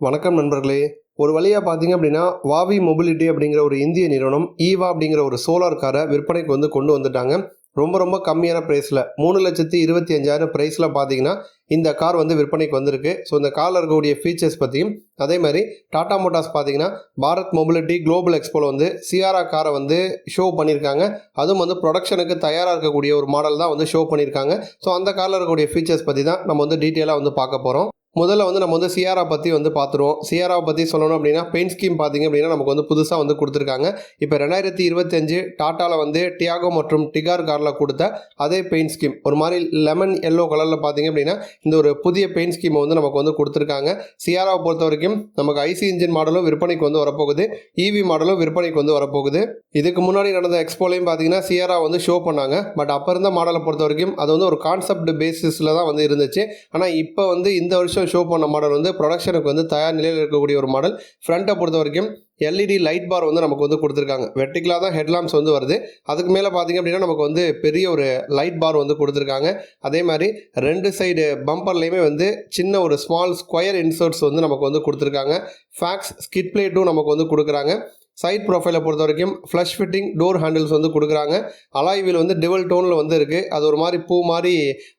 வணக்கம் நண்பர்களே. ஒரு வழியாக பார்த்தீங்க அப்படின்னா வாவி மொபிலிட்டி அப்படிங்கிற ஒரு இந்திய நிறுவனம் ஈவா அப்படிங்கிற ஒரு சோலார் காரை விற்பனைக்கு வந்து கொண்டு வந்துட்டாங்க. ரொம்ப ரொம்ப கம்மியான ப்ரைஸில் மூணு லட்சத்தி இருபத்தி அஞ்சாயிரம் ப்ரைஸில் பார்த்தீங்கன்னா இந்த கார் வந்து விற்பனைக்கு வந்திருக்கு. ஸோ இந்த காரில் இருக்கக்கூடிய ஃபீச்சர்ஸ் பற்றியும் அதே மாதிரி டாடா மோட்டார்ஸ் பார்த்தீங்கன்னா பாரத் மொபிலிட்டி குளோபல் எக்ஸ்போவில் வந்து சியாரா காரை வந்து ஷோ பண்ணியிருக்காங்க. அதுவும் வந்து ப்ரொடக்ஷனுக்கு தயாராக இருக்கக்கூடிய ஒரு மாடல் தான் வந்து ஷோ பண்ணியிருக்காங்க. ஸோ அந்த காரில் இருக்கக்கூடிய ஃபீச்சர்ஸ் பற்றி தான் நம்ம வந்து டீட்டெயிலாக வந்து பார்க்க போகிறோம் முதல்ல வந்து நம்ம வந்து சியாரா பற்றி வந்து பார்த்துருவோம் சியாராவை பற்றி சொல்லணும் அப்படின்னா பெயிண்ட் ஸ்கீம் பார்த்தீங்க அப்படின்னா நமக்கு வந்து புதுசாக வந்து கொடுத்துருக்காங்க. இப்போ ரெண்டாயிரத்தி இருபத்தஞ்சு டாட்டாவில் வந்து டியாகோ மற்றும் டிகார் காரில் கொடுத்த அதே பெயிண்ட் ஸ்கீம் ஒரு மாதிரி லெமன் எல்லோ கலரில் பார்த்தீங்க அப்படின்னா இந்த ஒரு புதிய பெயின் ஸ்கீமை வந்து நமக்கு வந்து கொடுத்துருக்காங்க. சியாராவை பொறுத்த வரைக்கும் நமக்கு ஐசி இன்ஜின் மாடலும் விற்பனைக்கு வந்து வரப்போகுது. இவி மாடலும் விற்பனைக்கு வந்து வரப்போகுது. இதுக்கு முன்னாடி நடந்த எக்ஸ்போலையும் பார்த்தீங்கன்னா சியாரா வந்து ஷோ பண்ணாங்க. பட் அப்போ இருந்த மாடலை பொறுத்த வரைக்கும் அது வந்து ஒரு கான்செப்ட் பேசிஸில் தான் வந்து இருந்துச்சு. ஆனால் இப்போ வந்து இந்த வருஷம் ஷோ பண்ண மாடல் வந்து ப்ரொடக்ஷனுக்கு வந்து தயார் நிலையில் இருக்கக்கூடிய ஒரு மாடல் ஃப்ரண்ட்டை பொறுத்த வரைக்கும் எல்இடி லைட் பார் வந்து நமக்கு வந்து கொடுத்துருக்காங்க. வெர்டிகலாக தான் ஹெட்லாம்ப்ஸ் வந்து வருது. அதுக்கு மேலே பார்த்தீங்க அப்படின்னா நமக்கு வந்து பெரிய ஒரு லைட் பார் வந்து கொடுத்துருக்காங்க. அதே மாதிரி ரெண்டு சைடு பம்பர்லேயுமே வந்து சின்ன ஒரு ஸ்மால் ஸ்கொயர் இன்சர்ட்ஸ் வந்து நமக்கு வந்து கொடுத்துருக்காங்க. ஃபேக்ஸ் ஸ்கிட் பிளேட்டும் நமக்கு வந்து கொடுக்குறாங்க. சைட் ப்ரொஃபைலை பொறுத்த வரைக்கும் ஃப்ளஷ் ஃபிட்டிங் டோர் ஹேண்டில்ஸ் வந்து கொடுக்குறாங்க. அலாய் வீல் வந்து டிவல் டோனில் வந்து இருக்குது அது ஒரு மாதிரி பூ மாதிரி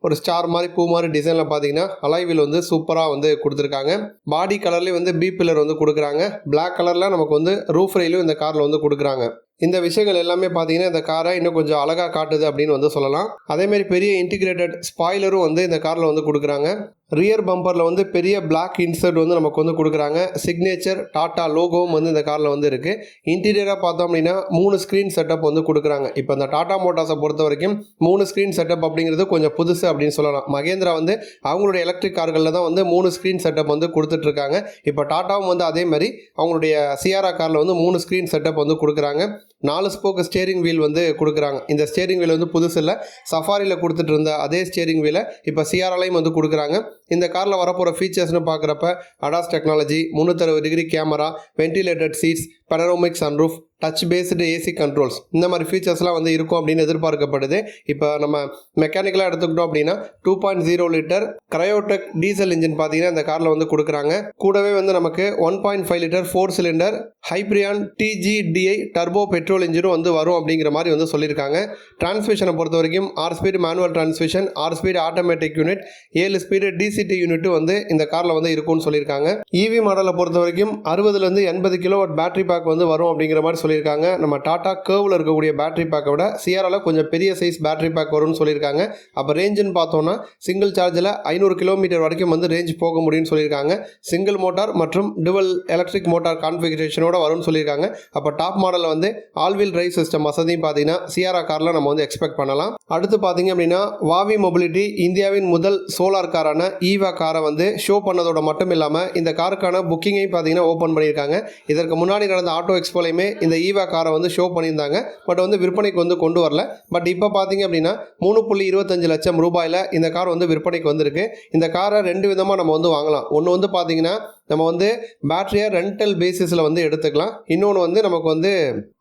ஒரு ஸ்டார் மாதிரி பூ மாதிரி டிசைனில் பார்த்தீங்கன்னா அலாய் வீல் வந்து சூப்பராக வந்து கொடுத்துருக்காங்க. பாடி கலர்லேயே வந்து பி பில்லர் வந்து கொடுக்குறாங்க. பிளாக் கலரில் நமக்கு வந்து ரூஃப் ரெயிலும் இந்த காரில் வந்து கொடுக்குறாங்க. இந்த விஷயங்கள் எல்லாமே பார்த்தீங்கன்னா இந்த காரை இன்னும் கொஞ்சம் அழகாக காட்டுது அப்படின்னு வந்து சொல்லலாம். அதேமாரி பெரிய இன்டிகிரேட்டட் ஸ்பாய்லரும் வந்து இந்த காரில் வந்து கொடுக்குறாங்க. ரியர் பம்பரில் வந்து பெரிய பிளாக் இன்சர்ட் வந்து நமக்கு வந்து கொடுக்குறாங்க. சிக்னேச்சர் டாட்டா லோகோவும் வந்து இந்த காரில் வந்து இருக்குது இன்டீரியராக பார்த்தோம் அப்படின்னா மூணு ஸ்க்ரீன் செட்டப் வந்து கொடுக்குறாங்க. இப்போ இந்த டாட்டா மோட்டார்ஸை பொறுத்த வரைக்கும் மூணு ஸ்க்ரீன் செட்டப் அப்படிங்கிறது கொஞ்சம் புதுசு அப்படின்னு சொல்லலாம். மகேந்திரா வந்து அவங்களுடைய எலக்ட்ரிக் கார்களில் தான் வந்து மூணு ஸ்க்ரீன் செட்டப் வந்து கொடுத்துட்ருக்காங்க. இப்போ டாட்டாவும் வந்து அதே மாதிரி அவங்களுடைய சியாரா காரில் வந்து மூணு ஸ்க்ரீன் செட்டப் வந்து கொடுக்குறாங்க. நாலு ஸ்போக்கு ஸ்டேரிங் வீல் வந்து கொடுக்குறாங்க. இந்த ஸ்டேரிங் வீல் வந்து புதுசு இல்லை. சஃபாரியில் கொடுத்துட்டு இருந்த அதே ஸ்டேரிங் வீலை இப்போ சிஆர்எலையும் வந்து கொடுக்குறாங்க. இந்த காரில் வரப்போகிற ஃபீச்சர்ஸ்னு பார்க்குறப்ப ADAS technology முந்நூற்றறுபது degree camera ventilated seats panoramic sunroof touch based AC controls இந்த மாதிரி ஃபீச்சர்ஸ்லாம் வந்து இருக்கும் அப்படின்னு எதிர்பார்க்கப்படுது. இப்போ நம்ம மெக்கானிக்கலாக எடுத்துக்கிட்டோம் அப்படின்னா two point zero litre Cryotec diesel engine பார்த்தீங்கன்னா இந்த காரில் வந்து கொடுக்குறாங்க. கூடவே வந்து நமக்கு one point five litre four cylinder Hyperion TGDI turbo petrol இன்ஜினும் வந்து வரும் அப்படிங்கிற மாதிரி வந்து சொல்லியிருக்காங்க. டிரான்ஸ்மிஷனை பொறுத்த வரைக்கும் ஆறு ஸ்பீடு மேனுவல் டிரான்ஸ்மிஷன் ஆறு ஸ்பீடு ஆட்டோமேட்டிக் யூனிட் ஏழு ஸ்பீடு டிசிடி யூனிட் வந்து இந்த காரில் வந்து இருக்கும்னு சொல்லியிருக்காங்க. இவி மாடலை பொறுத்த வரைக்கும் அறுபதுலேருந்து எண்பது கிலோ பேட்டரி பேக் வந்து வரும் அப்படிங்கிற மாதிரி சொல்லியிருக்காங்க. நம்ம டாடா கேர்வில் இருக்கக்கூடிய பேட்டரி பேக்கை விட சிஆரால கொஞ்சம் பெரிய சைஸ் பேட்டரி பேக் வரும்னு சொல்லியிருக்காங்க. அப்போ ரேஞ்சுன்னு பார்த்தோம்னா சிங்கிள் சார்ஜில் ஐநூறு கிலோமீட்டர் வரைக்கும் வந்து ரேஞ்ச் போக முடியும்னு சொல்லியிருக்காங்க. சிங்கிள் மோட்டார் மற்றும் டுவல் எலக்ட்ரிக் மோட்டார் கான்ஃபிகரேஷனோட வரும்னு சொல்லியிருக்காங்க. அப்போ டாப் மாடலில் வந்து ஆல்வீல் டிரைவ் சிஸ்டம் வசதியும் பார்த்தீங்கன்னா சிஆர்ஆ காரில் நம்ம வந்து எக்ஸ்பெக்ட் பண்ணலாம். அடுத்து பார்த்தீங்க அப்படின்னா வாவி மொபிலிட்டி இந்தியாவின் முதல் சோலார் காரான ஈவா காரை வந்து ஷோ பண்ணதோட மட்டும் இல்லாமல் இந்த காருக்கான புக்கிங்கையும் பார்த்தீங்கன்னா ஓப்பன் பண்ணியிருக்காங்க. இதற்கு முன்னாடி நடந்த ஆட்டோ எக்ஸ்போலையுமே இந்த ஈவா காரை வந்து ஷோ பண்ணியிருந்தாங்க. பட் வந்து விற்பனைக்கு வந்து கொண்டு வரல. பட் இப்போ பார்த்தீங்க அப்படின்னா மூணு புள்ளி இருபத்தஞ்சு லட்சம் ரூபாயில் இந்த கார் வந்து விற்பனைக்கு வந்திருக்கு. இந்த காரை ரெண்டு விதமாக நம்ம வந்து வாங்கலாம். ஒன்று வந்து பார்த்தீங்கன்னா நம்ம வந்து பேட்டரியை ரெண்டல் பேசிஸில் வந்து எடுத்துக்கலாம். இன்னொன்று வந்து நமக்கு வந்து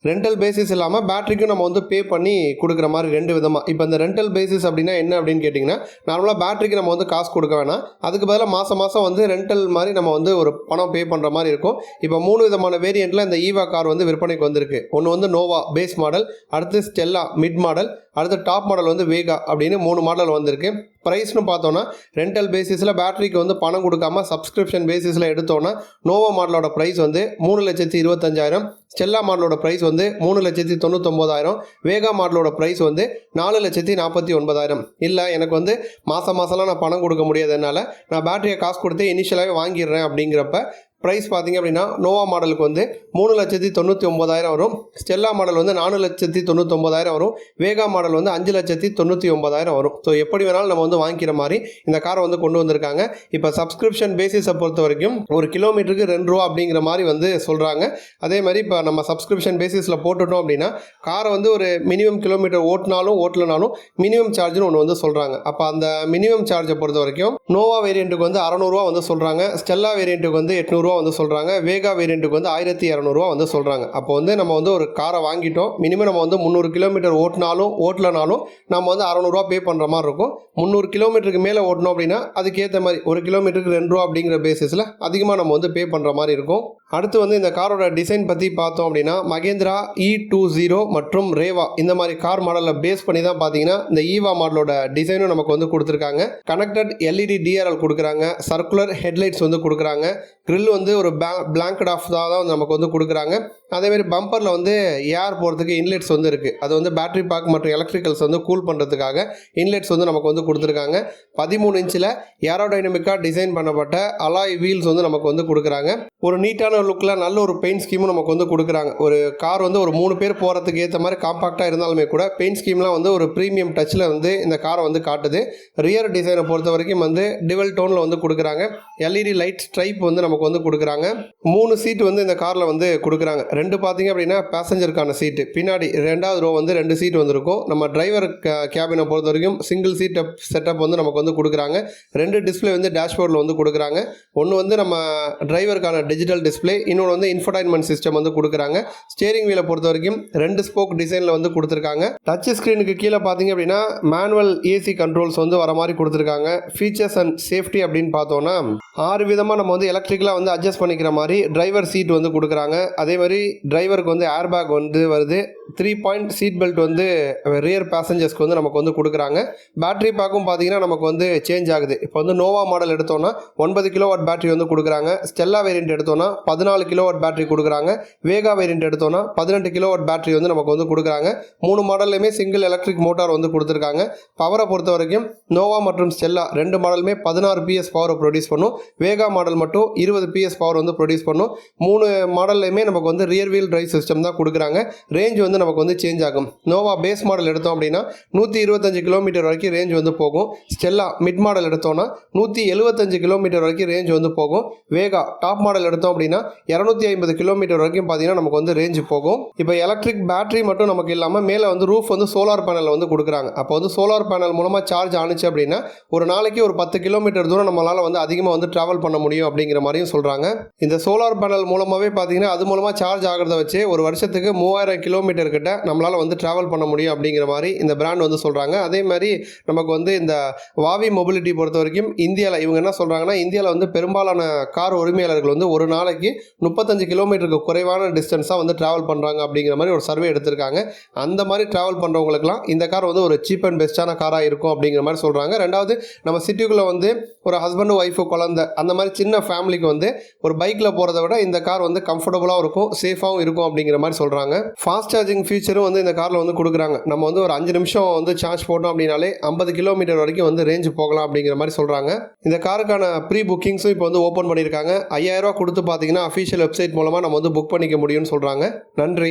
ரெண்டல் பேசிஸ் இல்லாமல் பேட்டரிக்கும் நம்ம வந்து பே பண்ணி கொடுக்குற மாதிரி ரெண்டு விதமாக இப்போ இந்த ரெண்டல் பேசிஸ் அப்படின்னா என்ன அப்படின்னு கேட்டிங்கன்னா நார்மலாக பேட்டரிக்கு நம்ம வந்து காசு கொடுக்க வேணாம். அதுக்கு பதிலாக மாதம் மாதம் வந்து ரெண்டல் மாதிரி நம்ம வந்து ஒரு பணம் பே பண்ணுற மாதிரி இருக்கும். இப்போ மூணு விதமான வேரியண்ட்டில் இந்த ஈவா கார் வந்து விற்பனைக்கு வந்திருக்கு. ஒன்று வந்து நோவா பேஸ் மாடல் அடுத்து ஸ்டெல்லா மிட் மாடல் அடுத்து டாப் மாடல் வந்து வேகா அப்படின்னு மூணு மாடல் வந்திருக்கு. ப்ரைஸ்னு பார்த்தோன்னா ரெண்டல் பேசிஸில் பேட்டரிக்கு வந்து பணம் கொடுக்காம சப்ஸ்கிரிப்ஷன் பேசிஸில் எடுத்தோன்னா நோவா மாடலோட ப்ரைஸ் வந்து மூணு லட்சத்தி இருபத்தஞ்சாயிரம். செல்லா மாடலோட ப்ரைஸ் வந்து மூணு லட்சத்தி தொண்ணூத்தொம்போதாயிரம் வேகா மாடலோட ப்ரைஸ் வந்து நாலு லட்சத்தி நாற்பத்தி ஒன்பதாயிரம். இல்லை எனக்கு வந்து மாதம் மாதம்லாம் நான் பணம் கொடுக்க முடியாததுனால நான் பேட்டரியை காசு கொடுத்து இனிஷியலாகவே வாங்கிடுறேன் அப்படிங்கிறப்ப ப்ரைஸ் பார்த்தீங்க அப்படின்னா நோவா மாடலுக்கு வந்து மூணு லட்சத்தி தொண்ணூற்றி ஒம்பதாயிரம் வரும். ஸ்டெல்லா மாடல் வந்து நாலு லட்சத்தி தொண்ணூத்தொம்பதாயிரம் வரும். வேகா மாடல் வந்து அஞ்சு லட்சத்தி தொண்ணூற்றி ஒம்பதாயிரம் வரும். ஸோ எப்படி வேணாலும் நம்ம வந்து வாங்கிக்கிற மாதிரி இந்த காரை வந்து கொண்டு வந்திருக்காங்க. இப்போ சப்ஸ்கிரிப்ஷன் பேசிஸை பொறுத்த வரைக்கும் ஒரு கிலோமீட்டருக்கு ரெண்டு ரூபா அப்படிங்கிற மாதிரி வந்து சொல்கிறாங்க அதே மாதிரி இப்போ நம்ம சப்ஸ்கிரிப்ஷன் பேசிஸில் போட்டுட்டோம் அப்படின்னா காரை வந்து ஒரு மினிமம் கிலோமீட்டர் ஓட்டினாலும் ஓட்டலனாலும் மினிமம் சார்ஜ்னு ஒன்று வந்து சொல்கிறாங்க அப்போ அந்த மினிமம் சார்ஜை பொறுத்த வரைக்கும் நோவா வேரியண்ட்டுக்கு வந்து அறநூறுவா வந்து சொல்கிறாங்க ஸ்டெல்லா வேரியண்ட்டுக்கு வந்து எட்நூறுவா வந்து சொல்கிறாங்க வேகா வேரியண்ட்டுக்கு வந்து ஆயிரத்தி இரநூறுவா வந்து சொல்கிறாங்க அப்போ வந்து நம்ம வந்து ஒரு காரை வாங்கிட்டோம். மினிமம் நம்ம வந்து முந்நூறு கிலோமீட்டர் ஓட்டினாலும் ஓட்டலனாலும் நம்ம வந்து அறநூறுவா பே பண்ணுற மாதிரி இருக்கும். முந்நூறு கிலோமீட்டருக்கு மேலே ஓட்டணும் அப்படின்னா அதுக்கேற்ற மாதிரி ஒரு கிலோமீட்டருக்கு ரெண்டு ரூபா அப்படிங்கிற பேசிஸில் அதிகமாக நம்ம வந்து பே பண்ணுற மாதிரி இருக்கும். அடுத்து வந்து இந்த காரோட டிசைன் பற்றி பார்த்தோம் அப்படின்னா மகேந்திரா இ டூ ஜீரோ மற்றும் ரேவா இந்த மாதிரி கார் மாடலில் பேஸ் பண்ணி தான் பார்த்தீங்கன்னா இந்த ஈவா மாடலோட டிசைனும் நமக்கு வந்து கொடுத்துருக்காங்க. கனெக்டட் எல்இடி டிஆர்எல் கொடுக்குறாங்க. சர்க்குலர் ஹெட்லைட்ஸ் வந்து கொடுக்குறாங்க. க்ரில் வந்து ஒரு பிளாங்கட் ஆஃப் தான் தான் நமக்கு வந்து கொடுக்குறாங்க. அதேமாரி பம்பரில் வந்து ஏர் போகிறதுக்கு இன்லெட்ஸ் வந்து இருக்குது அது வந்து பேட்டரி பேக் மற்றும் எலக்ட்ரிக்கல்ஸ் வந்து கூல் பண்ணுறதுக்காக இன்லெட்ஸ் வந்து நமக்கு வந்து கொடுத்துருக்காங்க. பதிமூணு இன்ச்சில் ஏரோடைனமிக்காக டிசைன் பண்ணப்பட்ட அலாய் வீல்ஸ் வந்து நமக்கு வந்து கொடுக்குறாங்க. ஒரு நீட்டான லுக்கில் நல்ல ஒரு பெயிண்ட் ஸ்கீமும் நமக்கு வந்து கொடுக்குறாங்க. ஒரு கார் வந்து ஒரு மூணு பேர் போகிறதுக்கு ஏற்ற மாதிரி காம்பாக்டாக இருந்தாலுமே கூட பெயிண்ட் ஸ்கீம்லாம் வந்து ஒரு ப்ரீமியம் டச்சில் வந்து இந்த காரை வந்து காட்டுது. ரியர் டிசைனை பொறுத்த வரைக்கும் வந்து டிவல் டோனில் வந்து கொடுக்குறாங்க. எல்இடி லைட் ஸ்ட்ரைப் வந்து நமக்கு வந்து கொடுக்குறாங்க. மூணு சீட் வந்து இந்த காரில் வந்து கொடுக்குறாங்க. ரெண்டு பார்த்தீங்க அப்படின்னா பேசஞ்சருக்கான சீட்டு பின்னாடி ரெண்டாவது ரோ வந்து ரெண்டு சீட் வந்திருக்கும். நம்ம டிரைவர் கேபினை பொறுத்த வரைக்கும் சிங்கிள் சீட் செட்டப் வந்து நமக்கு வந்து கொடுக்குறாங்க. ரெண்டு டிஸ்பிளே வந்து டேஷ்போர்டில் வந்து கொடுக்குறாங்க. ஒன்று வந்து நம்ம டிரைவருக்கான டிஜிட்டல் டிஸ்ப்ளே இன்னொன்று வந்து இன்ஃபர்டைன்மெண்ட் சிஸ்டம் வந்து கொடுக்குறாங்க. ஸ்டேரிங் வீலை பொறுத்த வரைக்கும் ரெண்டு ஸ்போக் டிசைனில் வந்து கொடுத்துருக்காங்க. டச் ஸ்க்ரீனுக்கு கீழே பார்த்தீங்க அப்படின்னா மேனுவல் ஏசி கண்ட்ரோல்ஸ் வந்து வர மாதிரி கொடுத்துருக்காங்க. ஃபீச்சர்ஸ் அண்ட் சேஃப்டி அப்படின்னு பார்த்தோன்னா ஆறு விதமாக நம்ம வந்து எலக்ட்ரிக்கலாக வந்து அட்ஜஸ்ட் பண்ணிக்கிற மாதிரி டிரைவர் சீட் வந்து கொடுக்குறாங்க. அதே மாதிரி டிரைவருக்கு வந்து ஏர் பேக் வந்து வருது. த்ரீ பாயிண்ட் சீட் பெல்ட் வந்து ரியர் பேசஞ்சர்ஸ்க்கு வந்து நமக்கு வந்து கொடுக்குறாங்க. பேட்டரி பேக்கும் பார்த்தீங்கன்னா நமக்கு வந்து சேஞ்ச் ஆகுது. இப்போ வந்து நோவா மாடல் எடுத்தோன்னா ஒன்பது கிலோ வாட் பேட்டரி வந்து கொடுக்குறாங்க. ஸ்டெல்லா வேரியண்ட் எடுத்தோன்னா பதினாலு கிலோ வாட் பேட்டரி கொடுக்குறாங்க. வேகா வேரியண்ட் எடுத்தோன்னா பதினெட்டு கிலோ வாட் பேட்டரி வந்து நமக்கு வந்து கொடுக்குறாங்க. மூணு மாடல்லையுமே சிங்கிள் எலக்ட்ரிக் மோட்டார் வந்து கொடுத்துருக்காங்க. பவரை பொறுத்த வரைக்கும் நோவா மற்றும் ஸ்டெல்லா ரெண்டு மாடலுமே பதினாறு பிஎஸ் பவரை ப்ரொடியூஸ் பண்ணும். வேகா மாடல் மட்டும் இருபது பிஎஸ் பவர் வந்து ப்ரொடியூஸ் பண்ணும். மூணு மாடல்லையுமே நமக்கு வந்து ரியர் வீல் டிரைவ் சிஸ்டம் தான் கொடுக்குறாங்க. ரேஞ்ச் வந்து நமக்கு வந்து சேஞ்ச் ஆகும். நோவா பேஸ் மாடல் எடுத்தோம் அப்படின்னா நூற்றி இருபத்தஞ்சு கிலோமீட்டர் வரைக்கும் ரேஞ்ச் வந்து போகும். ஸ்டெல்லா மிட் மாடல் எடுத்தோம்னா நூற்றி எழுபத்தஞ்சு கிலோமீட்டர் வரைக்கும் ரேஞ்ச் வந்து போகும். வேகா டாப் மாடல் எடுத்தோம் அப்படின்னா இரநூத்தி ஐம்பது கிலோமீட்டர் வரைக்கும் பார்த்தீங்கன்னா நமக்கு வந்து ரேஞ்சு போகும். இப்போ எலக்ட்ரிக் பேட்டரி மட்டும் நமக்கு இல்லாமல் மேலே வந்து ரூஃப் வந்து சோலார் பேனல் வந்து கொடுக்குறாங்க. அப்போ வந்து சோலார் பேனல் மூலமாக சார்ஜ் ஆணுச்சு அப்படின்னா ஒரு நாளைக்கு ஒரு பத்து கிலோமீட்டர் தூரம் நம்மளால் வந்து அதிகமாக வந்து ட்ராவல் பண்ண முடியும் அப்படிங்கிற மாதிரியும் சொல்கிறாங்க இந்த சோலார் பேனல் மூலமாகவே பார்த்தீங்கன்னா அது மூலமாக சார்ஜ் ஆகிறத வச்சு ஒரு வருஷத்துக்கு மூவாயிரம் கிலோமீட்டர் கிட்ட நம்மளால் வந்து ட்ராவல் பண்ண முடியும் அப்படிங்கிற மாதிரி இந்த பிராண்ட் வந்து சொல்கிறாங்க அதே மாதிரி நமக்கு வந்து இந்த வாவி மொபிலிட்டி பொறுத்த வரைக்கும் இந்தியாவில் இவங்க என்ன சொல்கிறாங்கன்னா இந்தியாவில் வந்து பெரும்பாலான கார் உரிமையாளர்கள் வந்து ஒரு நாளைக்கு முப்பத்தஞ்சு கிலோமீட்டருக்கு குறைவான டிஸ்டன்ஸாக வந்து ட்ராவல் பண்ணுறாங்க அப்படிங்கிற மாதிரி ஒரு சர்வே எடுத்திருக்காங்க. அந்த மாதிரி ட்ராவல் பண்ணுறவங்களுக்குலாம் இந்த கார் வந்து ஒரு சீப் அண்ட் பெஸ்ட்டான காராக இருக்கும் அப்படிங்கிற மாதிரி சொல்கிறாங்க ரெண்டாவது நம்ம சிட்டிக்குள்ளே வந்து ஒரு ஹஸ்பண்டு ஒய்ஃபு குழந்தை அந்த மாதிரி சின்ன ஃபேமிலிக்கு வந்து ஒரு பைக்கில் போகிறத விட இந்த கார் வந்து கம்ஃபர்டபுளாக இருக்கும் சேஃபாகவும் இருக்கும் அப்படிங்கிற மாதிரி சொல்கிறாங்க ஃபாஸ்ட் சார்ஜிங் ஃபீச்சரும் வந்து இந்த காரில் வந்து கொடுக்குறாங்க. நம்ம வந்து ஒரு அஞ்சு நிமிஷம் வந்து சார்ஜ் போட்டோம் அப்படின்னாலே ஐம்பது கிலோமீட்டர் வரைக்கும் வந்து ரேஞ்ச் போகலாம் அப்படிங்கிற மாதிரி சொல்கிறாங்க இந்த காருக்கான ப்ரீ புக்கிங்ஸும் இப்போ வந்து ஓப்பன் பண்ணியிருக்காங்க. ஐயாயிரரூவா கொடுத்து பார்த்தீங்கன்னா அஃபீஷியல் வெப்சைட் மூலமாக நம்ம வந்து புக் பண்ணிக்க முடியும்னு சொல்கிறாங்க நன்றி.